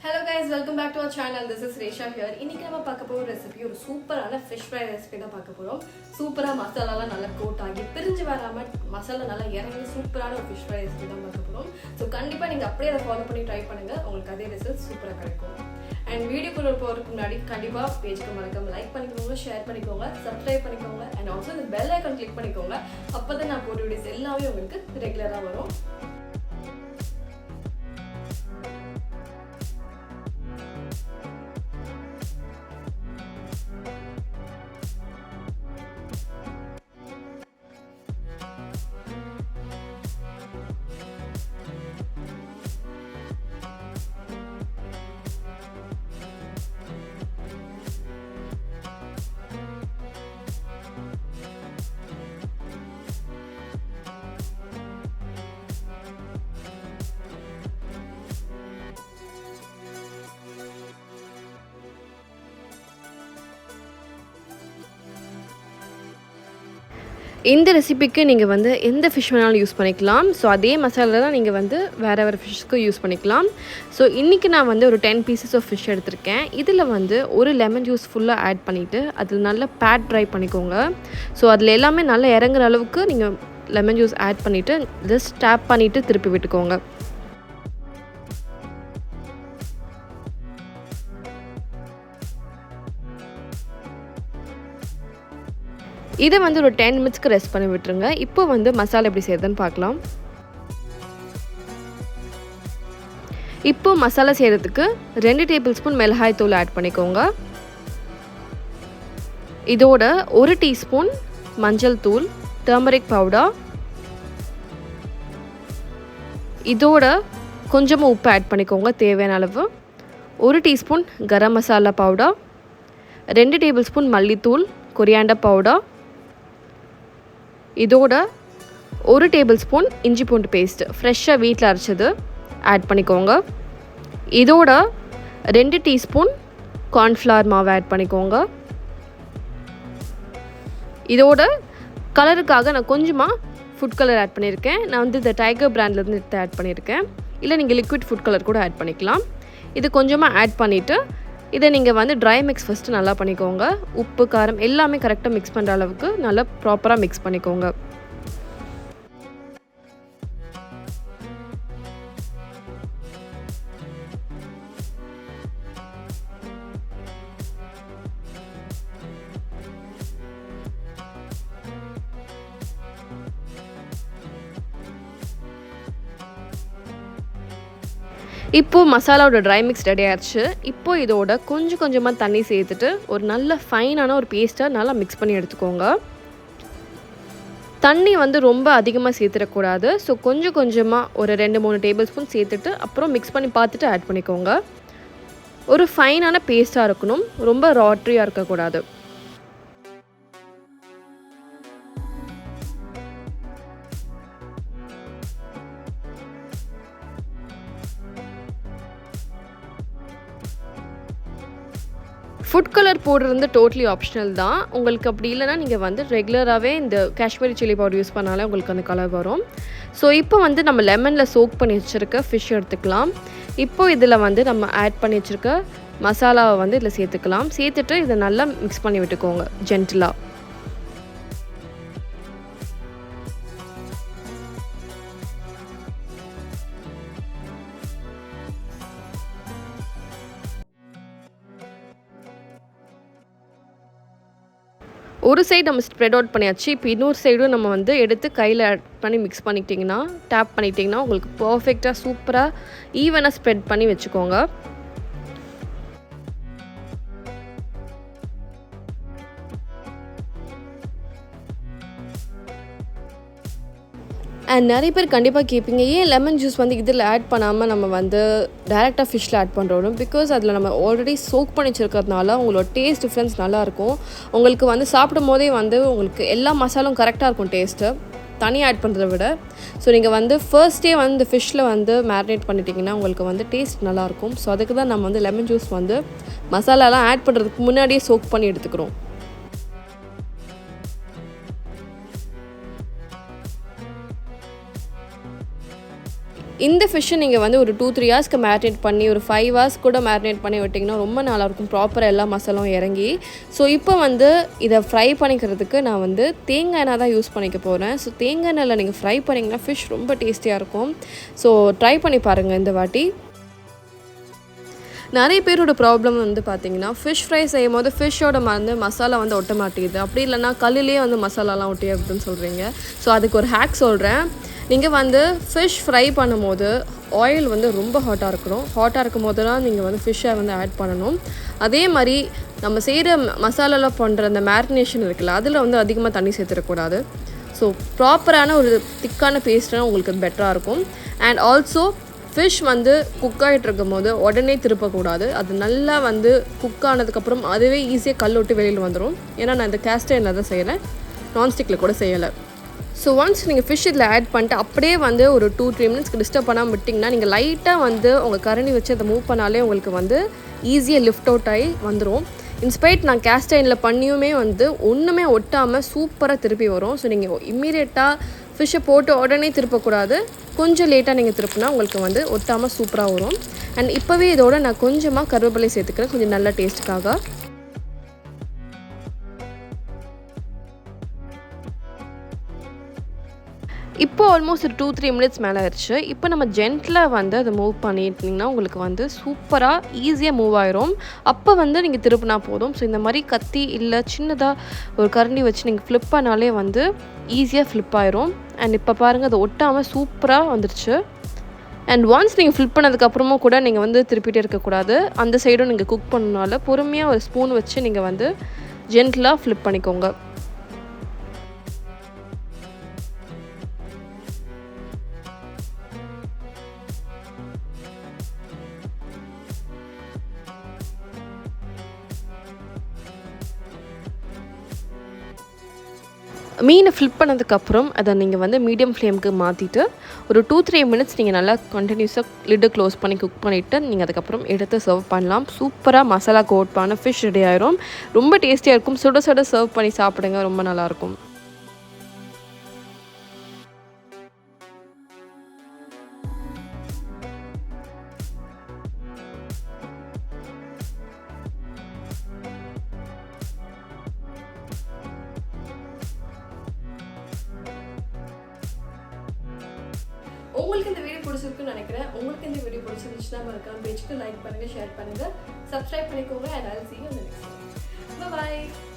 Hello guys welcome back to our channel this is Resha here இன்னைக்கு நம்ம பார்க்க போகிற ரெசிபி ஒரு சூப்பரான ஃபிஷ் ஃப்ரை ரெசிபி தான் பார்க்க போகிறோம் சூப்பராக மசாலாலாம் நல்லா கோட் ஆகி பிரிஞ்சு வராமல் மசாலா நல்லா இறங்கி சூப்பரான ஒரு ஃபிஷ் ஃப்ரை ரெசிபி தான் பார்க்க போகிறோம் ஸோ கண்டிப்பாக நீங்கள் அப்படியே அதை ஃபாலோ பண்ணி ட்ரை பண்ணுங்கள் உங்களுக்கு அதே ரிசல்ட் சூப்பராக கிடைக்கும். அண்ட் வீடியோக்குள்ள போகிறதுக்கு முன்னாடி கண்டிப்பாக பேஜ்க்கு மறக்காம லைக் பண்ணிக்கோங்க ஷேர் பண்ணிக்கோங்க சப்ஸ்கிரைப் பண்ணிக்கோங்க அண்ட் ஆல்சோ இந்த பெல் ஐக்கன் கிளிக் பண்ணிக்கோங்க. அப்போ தான் நான் போட்ட வீடியோஸ் எல்லாமே உங்களுக்கு ரெகுலராக வரும். இந்த ரெசிபிக்கு நீங்கள் வந்து எந்த ஃபிஷ் வேணாலும் யூஸ் பண்ணிக்கலாம். ஸோ அதே மசாலா தான் நீங்கள் வந்து வேறு வேறு ஃபிஷ்க்கு யூஸ் பண்ணிக்கலாம். ஸோ இன்றைக்கி நான் வந்து ஒரு டென் பீசஸ் ஆஃப் ஃபிஷ் எடுத்திருக்கேன். இதில் வந்து ஒரு லெமன் ஜூஸ் ஃபுல்லாக ஆட் பண்ணிவிட்டு அதில் நல்லா பேட் ட்ரை பண்ணிக்கோங்க. ஸோ அதில் எல்லாமே நல்லா இறங்குற அளவுக்கு நீங்கள் லெமன் ஜூஸ் ஆட் பண்ணிவிட்டு ஜஸ்ட் டேப் பண்ணிவிட்டு திருப்பி விட்டுக்கோங்க. இதை வந்து ஒரு டென் மினிட்ஸ்க்கு ரெஸ்ட் பண்ணி விட்டுருங்க. இப்போ வந்து மசாலா எப்படி செய்யுதுன்னு பார்க்கலாம். இப்போ மசாலா செய்கிறதுக்கு ரெண்டு டேபிள் ஸ்பூன் மிளகாய் தூள் ஆட் பண்ணிக்கோங்க. இதோட ஒரு டீஸ்பூன் மஞ்சள் தூள் டர்மரிக் பவுடர் இதோட கொஞ்சமாக உப்பு ஆட் பண்ணிக்கோங்க தேவையான அளவு. ஒரு டீஸ்பூன் கரம் மசாலா பவுடர் ரெண்டு டேபிள் ஸ்பூன் மல்லித்தூள் கொரியாண்டர் பவுடர் இதோட ஒரு டேபிள் ஸ்பூன் இஞ்சி பூண்டு பேஸ்ட் ஃப்ரெஷ்ஷாக வீட்டில் அரைச்சது ஆட் பண்ணிக்கோங்க. இதோட ரெண்டு டீஸ்பூன் கார்ன்ஃப்ளவர் மாவு ஆட் பண்ணிக்கோங்க. இதோட கலருக்காக நான் கொஞ்சமாக ஃபுட் கலர் ஆட் பண்ணியிருக்கேன். நான் வந்து இந்த டைகர் பிராண்ட்லேருந்து எடுத்து ஆட் பண்ணியிருக்கேன். இல்லை நீங்கள் லிக்விட் ஃபுட் கலர் கூட ஆட் பண்ணிக்கலாம். இது கொஞ்சமாக ஆட் பண்ணிவிட்டு இதை நீங்கள் வந்து ட்ரை மிக்ஸ் ஃபஸ்ட்டு நல்லா பண்ணிக்கோங்க. உப்பு காரம் எல்லாமே கரெக்டாக மிக்ஸ் பண்ணுற அளவுக்கு நல்லா ப்ராப்பராக மிக்ஸ் பண்ணிக்கோங்க. இப்போது மசாலாவோட ட்ரை மிக்ஸ் ரெடி ஆயிடுச்சு இப்போது இதோட கொஞ்சம் கொஞ்சமாக தண்ணி சேர்த்துட்டு ஒரு நல்ல ஃபைனான ஒரு பேஸ்ட்டாக நல்லா மிக்ஸ் பண்ணி எடுத்துக்கோங்க. தண்ணி வந்து ரொம்ப அதிகமாக சேர்த்துடக்கூடாது. ஸோ கொஞ்சம் கொஞ்சமாக ஒரு ரெண்டு மூணு டேபிள் ஸ்பூன் சேர்த்துட்டு அப்புறம் மிக்ஸ் பண்ணி பார்த்துட்டு ஆட் பண்ணிக்கோங்க. ஒரு ஃபைனான பேஸ்ட்டாக இருக்கணும். ரொம்ப ராட்ரியாக இருக்கக்கூடாது. ஃபுட் கலர் போடுறது வந்து டோட்டலி ஆப்ஷனல் தான். உங்களுக்கு அப்படி இல்லைனா நீங்கள் வந்து ரெகுலராகவே இந்த காஷ்மீரி சில்லி பவுடர் யூஸ் பண்ணாலே உங்களுக்கு அந்த கலர் வரும். ஸோ இப்போ வந்து நம்ம லெமனில் சோக் பண்ணி வச்சுருக்க ஃபிஷ் எடுத்துக்கலாம். இப்போ இதில் வந்து நம்ம ஆட் பண்ணி வச்சுருக்க மசாலாவை வந்து இதில் சேர்த்துக்கலாம். சேர்த்துட்டு இதை நல்லா மிக்ஸ் பண்ணி விட்டுக்கோங்க ஜென்டிலாக ஒரு சைடு நம்ம ஸ்ப்ரெட் அவுட் பண்ணியாச்சு. இப்போ இன்னொரு சைடும் நம்ம வந்து எடுத்து கையில் ஆட் பண்ணி மிக்ஸ் பண்ணிக்கிட்டிங்கன்னா டேப் பண்ணிட்டிங்கன்னா உங்களுக்கு பர்ஃபெக்டாக சூப்பராக ஈவனாக ஸ்ப்ரெட் பண்ணி வச்சுக்கோங்க. அண்ட் நிறைய பேர் கண்டிப்பாக கேட்பீங்க ஏன் லெமன் ஜூஸ் வந்து இதில் ஆட் பண்ணாமல் நம்ம வந்து டேரெக்டாக ஃபிஷ்ஷில் ஆட் பண்ணுறோம் பிகாஸ் அதில் நம்ம ஆல்ரெடி சோக் பண்ணி வச்சுருக்கிறதுனால உங்களோட டேஸ்ட் டிஃப்ரென்ஸ் நல்லாயிருக்கும் உங்களுக்கு வந்து சாப்பிடும் போதே வந்து உங்களுக்கு எல்லா மசாலும் கரெக்டாக இருக்கும் டேஸ்ட்டு தனியாக ஆட் பண்ணுறத விட. ஸோ நீங்கள் வந்து ஃபர்ஸ்டே வந்து ஃபிஷ்ஷில் வந்து மேரினேட் பண்ணிட்டீங்கன்னா உங்களுக்கு வந்து டேஸ்ட் நல்லாயிருக்கும் ஸோ அதுக்கு தான் நம்ம வந்து லெமன் ஜூஸ் வந்து மசாலாலாம் ஆட் பண்ணுறதுக்கு முன்னாடியே சோக் பண்ணி எடுத்துக்கிறோம். இந்த ஃபிஷ்ஷை நீங்கள் வந்து ஒரு டூ த்ரீ ஹவர்ஸ்க்கு மேரினேட் பண்ணி ஒரு ஃபைவ் ஹவர்ஸ் கூட மேரினேட் பண்ணி விட்டிங்கன்னா ரொம்ப நல்லாயிருக்கும். ப்ராப்பராக எல்லா மசாலும் இறங்கி. ஸோ இப்போ வந்து இதை ஃப்ரை பண்ணிக்கிறதுக்கு நான் வந்து தேங்காய் எண்ணெய் தான் யூஸ் பண்ணிக்க போகிறேன் ஸோ தேங்காய் எண்ணெயில் நீங்கள் ஃப்ரை பண்ணிங்கன்னா ஃபிஷ் ரொம்ப டேஸ்டியாக இருக்கும். ஸோ ட்ரை பண்ணி பாருங்கள் இந்த வாட்டி. நிறைய பேரோட ப்ராப்ளம் வந்து பார்த்தீங்கன்னா ஃபிஷ் ஃப்ரை செய்யும் போது ஃபிஷ்ஷோட வந்து மசாலா வந்து ஒட்ட மாட்டேங்குது. அப்படி இல்லைன்னா கல்லுலேயே வந்து மசாலாலாம் ஒட்டி அப்படின்னு சொல்கிறீங்க ஸோ அதுக்கு ஒரு ஹேக் சொல்கிறேன் நீங்கள் வந்து ஃபிஷ் ஃப்ரை பண்ணும்போது ஆயில் வந்து ரொம்ப ஹாட்டாக இருக்கணும். ஹாட்டாக இருக்கும் போது தான் நீங்கள் வந்து ஃபிஷ்ஷை வந்து ஆட் பண்ணணும். அதே மாதிரி நம்ம செய்கிற மசாலாலாம் பண்ணுற அந்த மேரினேஷன் இருக்குல்ல அதில் வந்து அதிகமாக தண்ணி சேர்த்துடக்கூடாது. ஸோ ப்ராப்பரான ஒரு திக்கான பேஸ்ட்னா உங்களுக்கு பெட்டராக இருக்கும். அண்ட் ஆல்சோ ஃபிஷ் வந்து குக் ஆகிட்டு இருக்கும் போது உடனே திருப்பக்கூடாது. அது நல்லா வந்து குக் ஆனதுக்கப்புறம் அதுவே ஈஸியாக கல் விட்டு வெளியில் வந்துடும் ஏன்னா நான் இந்த கேஸ்டைனில் தான் செய்கிறேன் நான்ஸ்டிக்கில் கூட செய்யலை. ஸோ ஒன்ஸ் நீங்கள் ஃபிஷ் இதில் ஆட் பண்ணிட்டு அப்படியே வந்து ஒரு டூ த்ரீ மினிட்ஸ்க்கு டிஸ்டர்ப் பண்ணாமல் விட்டிங்கன்னா நீங்கள் லைட்டாக வந்து உங்கள் கரணி வச்சு அதை மூவ் பண்ணாலே உங்களுக்கு வந்து ஈஸியாக லிஃப்ட் அவுட் ஆகி வந்துடும் இன்ஸ்பைட் நான் கேஸ்டைனில் பண்ணியுமே வந்து ஒன்றுமே ஒட்டாமல் சூப்பராக திருப்பி வரும். ஸோ நீங்கள் இம்மீடியட்டாக ஃபிஷ்ஷை போட்டு உடனே திருப்பக்கூடாது. கொஞ்சம் லேட்டாக நீங்கள் திருப்பினா உங்களுக்கு வந்து ஒட்டாமல் சூப்பராக வரும். அண்ட் இப்போவே இதோட நான் கொஞ்சமாக கருவேப்பிலை சேர்த்துக்கிறேன். கொஞ்சம் நல்ல டேஸ்ட்டுக்காக இப்போ ஆல்மோஸ்ட் ஒரு டூ த்ரீ மினிட்ஸ் மேலே ஆயிடுச்சு இப்போ நம்ம ஜென்டில் வந்து அதை மூவ் பண்ணிட்டீங்கன்னா உங்களுக்கு வந்து சூப்பராக ஈஸியாக மூவ் ஆயிரும். அப்போ வந்து நீங்கள் திருப்பினா போதும். ஸோ இந்த மாதிரி கத்தி இல்லை சின்னதாக ஒரு கரண்டி வச்சு நீங்கள் ஃப்ளிப் பண்ணாலே வந்து ஈஸியாக ஃப்ளிப் ஆயிரும். அண்ட் இப்போ பாருங்கள் அது ஒட்டாமல் சூப்பராக வந்துருச்சு. அண்ட் ஒன்ஸ் நீங்கள் ஃபில் பண்ணதுக்கப்புறமும் கூட நீங்கள் வந்து திருப்பிகிட்டே இருக்கக்கூடாது அந்த சைடும் நீங்கள் குக் பண்ணனால பொறுமையாக ஒரு ஸ்பூன் வச்சு நீங்கள் வந்து ஜென்டிலாக ஃப்ளிப் பண்ணிக்கோங்க. மீனை ஃப்ளிப் பண்ணதுக்கப்புறம் அதை நீங்கள் வந்து மீடியம் ஃப்ளேமுக்கு மாற்றிட்டு ஒரு டூ த்ரீ மினிட்ஸ் நீங்கள் நல்லா கண்டினியூஸாக லிட்டு க்ளோஸ் பண்ணி குக் பண்ணிவிட்டு நீங்கள் அதுக்கப்புறம் எடுத்து சர்வ் பண்ணலாம். சூப்பராக மசாலா கோட் பண்ண ஃபிஷ் ரெடி ஆயிரும். ரொம்ப டேஸ்டியாக இருக்கும். சுட சுட சர்வ் பண்ணி சாப்பிடுங்க. ரொம்ப நல்லாயிருக்கும் உங்களுக்கு இந்த வீடியோ பிடிச்சிருக்குன்னு நினைக்கிறேன். உங்களுக்கு இந்த வீடியோ பிடிச்சிருந்துச்சுன்னா மறக்காம பேஜ்க்கு லைக் பண்ணுங்க ஷேர் பண்ணுங்க. சப்ஸ்கிரைப் பண்ணிக்கோங்க and all see you in